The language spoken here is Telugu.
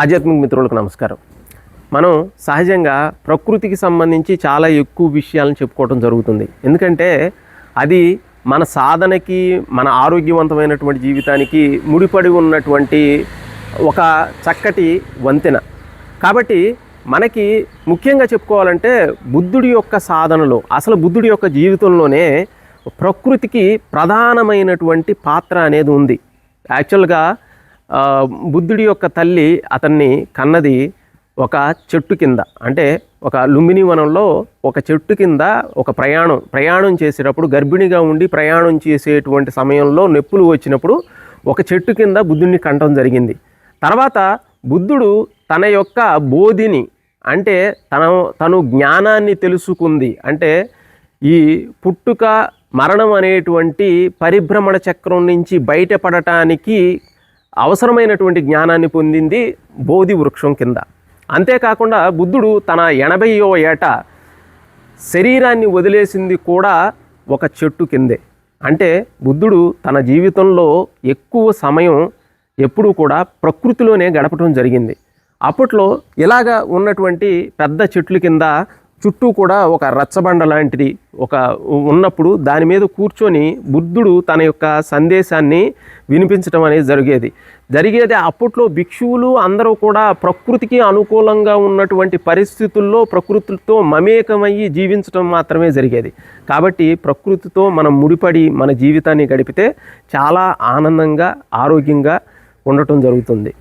ఆధ్యాత్మిక మిత్రులకు నమస్కారం. మనం సహజంగా ప్రకృతికి సంబంధించి చాలా ఎక్కువ విషయాలను చెప్పుకోవడం జరుగుతుంది. ఎందుకంటే అది మన సాధనకి మన ఆరోగ్యవంతమైనటువంటి జీవితానికి ముడిపడి ఉన్నటువంటి ఒక చక్కటి వంతెన. కాబట్టి మనకి ముఖ్యంగా చెప్పుకోవాలంటే బుద్ధుడి యొక్క సాధనలో అసలు బుద్ధుడి యొక్క జీవితంలోనే ప్రకృతికి ప్రధానమైనటువంటి పాత్ర అనేది ఉంది. యాక్చువల్గా బుద్ధుడి యొక్క తల్లి అతన్ని కన్నది ఒక చెట్టు కింద. అంటే ఒక లుంబిని వనంలో ఒక చెట్టు కింద ఒక ప్రయాణం ప్రయాణం చేసేటప్పుడు గర్భిణిగా ఉండి ప్రయాణం చేసేటువంటి సమయంలో నొప్పులు వచ్చినప్పుడు ఒక చెట్టు కింద బుద్ధుడిని కంటం జరిగింది. తర్వాత బుద్ధుడు తన యొక్క బోధిని అంటే తన తను జ్ఞానాన్ని తెలుసుకుంది. అంటే ఈ పుట్టుక మరణం అనేటువంటి పరిభ్రమణ చక్రం నుంచి బయటపడటానికి అవసరమైనటువంటి జ్ఞానాన్ని పొందింది బోధి వృక్షం కింద. అంతేకాకుండా బుద్ధుడు తన ఎనభైయో ఏట శరీరాన్ని వదిలేసింది కూడా ఒక చెట్టు కిందే. అంటే బుద్ధుడు తన జీవితంలో ఎక్కువ సమయం ఎప్పుడూ కూడా ప్రకృతిలోనే గడపడం జరిగింది. అప్పట్లో ఇలాగా ఉన్నటువంటి పెద్ద చెట్లు కింద చుట్టూ కూడా ఒక రచ్చబండ లాంటిది ఒక ఉన్నప్పుడు దాని మీద కూర్చొని బుద్ధుడు తన యొక్క సందేశాన్ని వినిపించడం అనేది జరిగేది. జరిగేది అప్పట్లో భిక్షువులు అందరూ కూడా ప్రకృతికి అనుకూలంగా ఉన్నటువంటి పరిస్థితుల్లో ప్రకృతితో మమేకమయ్యి జీవించడం మాత్రమే జరిగేది. కాబట్టి ప్రకృతితో మనం ముడిపడి మన జీవితాన్ని గడిపితే చాలా ఆనందంగా ఆరోగ్యంగా ఉండటం జరుగుతుంది.